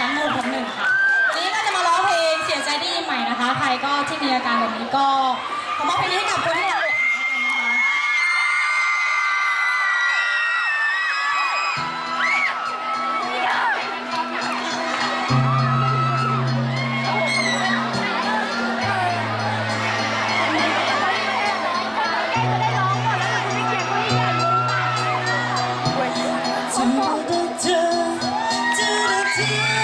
ชั้นมหกหนึ่งค่ะวันนี้ก็จะมาร้องเพลงเสียใจได้ยินใหม่นะคะ ใครก็ที่มีอาการแบบนี้ก็ขอมอบเพลงนี้ให้กับคนที่เราฉันมองดูเธอทุกที